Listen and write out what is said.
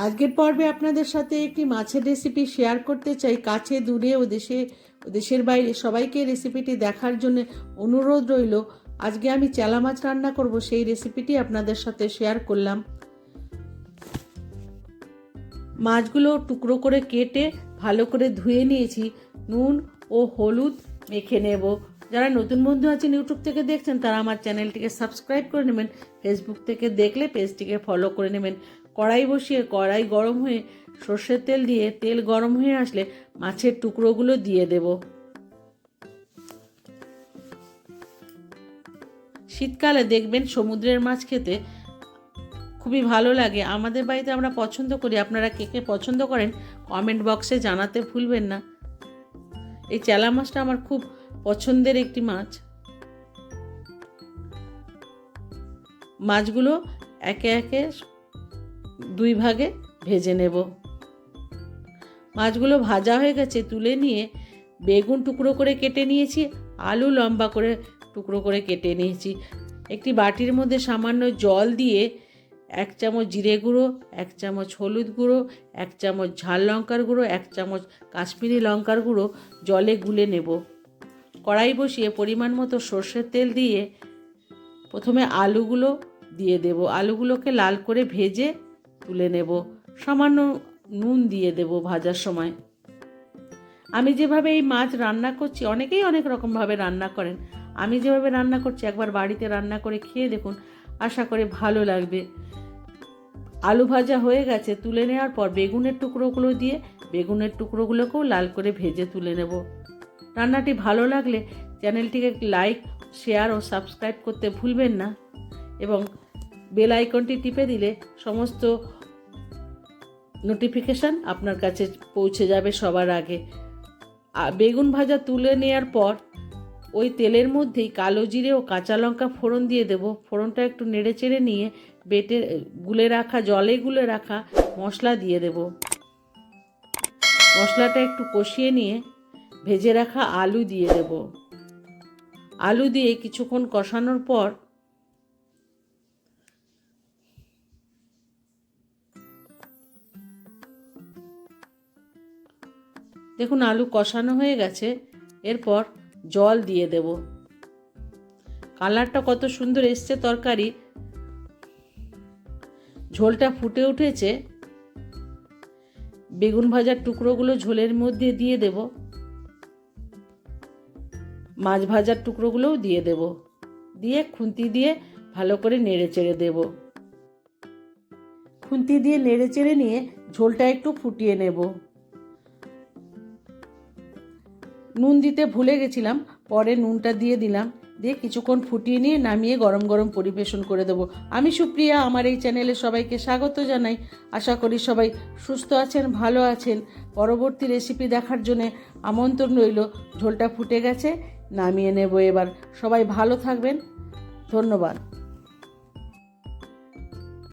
আজকের পর্বে আপনাদের সাথে একটি মাছের রেসিপি শেয়ার করতে চাই। কাছে, দূরে, ও দেশে দেশের বাইরে সবাইকে রেসিপিটি দেখার জন্য অনুরোধ রইল। আজকে আমি চেলা মাছ রান্না করব, সেই রেসিপিটি আপনাদের সাথে শেয়ার করলাম। মাছগুলো টুকরো করে কেটে ভালো করে ধুয়ে নিয়েছি। নুন ও হলুদ মেখে নেব। যারা নতুন বন্ধু আছেন ইউটিউব থেকে দেখছেন, তারা আমার চ্যানেলটিকে সাবস্ক্রাইব করে নেবেন। ফেসবুক থেকে দেখলে পেজটিকে ফলো করে নেবেন। কড়াই বসিয়ে কড়াই গরম হয়ে সর্ষের তেল দিয়ে তেল গরম হয়ে আসলে মাছের টুকরোগুলো দিয়ে দেব। শীতকালে দেখবেন সমুদ্রের মাছ খেতে খুবই ভালো লাগে। আমাদের বাড়িতে আমরা পছন্দ করি। আপনারা কে কে পছন্দ করেন কমেন্ট বক্সে জানাতে ভুলবেন না। এই চেলা মাছটা আমার খুব পছন্দের একটি মাছ। মাছগুলো একে একে দুই ভাগে ভেজে নেব। মাছগুলো ভাজা হয়ে গেছে, তুলে নিয়ে বেগুন টুকরো করে কেটে নিয়েছি, আলু লম্বা করে টুকরো করে কেটে নিয়েছি। একটি বাটির মধ্যে সামান্য জল দিয়ে এক চামচ জিরে গুঁড়ো, এক চামচ হলুদ গুঁড়ো, এক চামচ ঝাল লঙ্কার গুঁড়ো, এক চামচ কাশ্মীরি লঙ্কার গুঁড়ো জলে গুলে নেব। কড়াই বসিয়ে পরিমাণ মতো সর্ষের তেল দিয়ে প্রথমে আলুগুলো দিয়ে দেব। আলুগুলোকে লাল করে ভেজে তুলে নেব, সামান্য নুন দিয়ে দেব ভাজার সময়। আমি যেভাবে এই মাছ রান্না করছি, অনেকেই অনেক রকমভাবে রান্না করেন। আমি যেভাবে রান্না করছি, একবার বাড়িতে রান্না করে খেয়ে দেখুন, আশা করে ভালো লাগবে। আলু ভাজা হয়ে গেছে, তুলে নেওয়ার পর বেগুনের টুকরোগুলো দিয়ে বেগুনের টুকরোগুলোকেও লাল করে ভেজে তুলে নেব। রান্নাটি ভালো লাগলে চ্যানেলটিকে লাইক, শেয়ার ও সাবস্ক্রাইব করতে ভুলবেন না। এবং বেল আইকনটি টিপে দিলে সমস্ত নোটিফিকেশান আপনার কাছে পৌঁছে যাবে সবার আগে। বেগুন ভাজা তুলে নেওয়ার পর ওই তেলের মধ্যেই কালো জিরে ও কাঁচা লঙ্কা ফোড়ন দিয়ে দেব। ফোড়নটা একটু নেড়ে চেড়ে নিয়ে বেটে, গুলে রাখা, জলে গুলে রাখা মশলা দিয়ে দেব। মশলাটা একটু কষিয়ে নিয়ে ভেজে রাখা আলু দিয়ে দেব। আলু দিয়ে কিছুক্ষণ কষানোর পর দেখুন আলু কষানো হয়ে গেছে, এরপর জল দিয়ে দেব। কালারটা কত সুন্দর এসছে তরকারি। ঝোলটা ফুটে উঠেছে। বেগুন ভাজার টুকরোগুলো ঝোলের মধ্যে দিয়ে দেব। মাছ ভাজার টুকরোগুলোও দিয়ে দেব। দিয়ে খুন্তি দিয়ে ভালো করে নেড়ে চেড়ে দেব। খুন্তি দিয়ে নেড়ে চেড়ে নিয়ে ঝোলটা একটু ফুটিয়ে নেব। নুন দিতে ভুলে গেছিলাম, পরে নুনটা দিয়ে দিলাম। দিয়ে কিছুক্ষণ ফুটিয়ে নিয়ে নামিয়ে গরম গরম পরিবেশন করে দেবো। আমি সুপ্রিয়া, আমার এই চ্যানেলে সবাইকে স্বাগত জানাই। আশা করি সবাই সুস্থ আছেন, ভালো আছেন। পরবর্তী রেসিপি দেখার জন্যে আমন্ত্রণ রইল। ঝোলটা ফুটে গেছে, নামিয়ে নেব এবার। সবাই ভালো থাকবেন। ধন্যবাদ।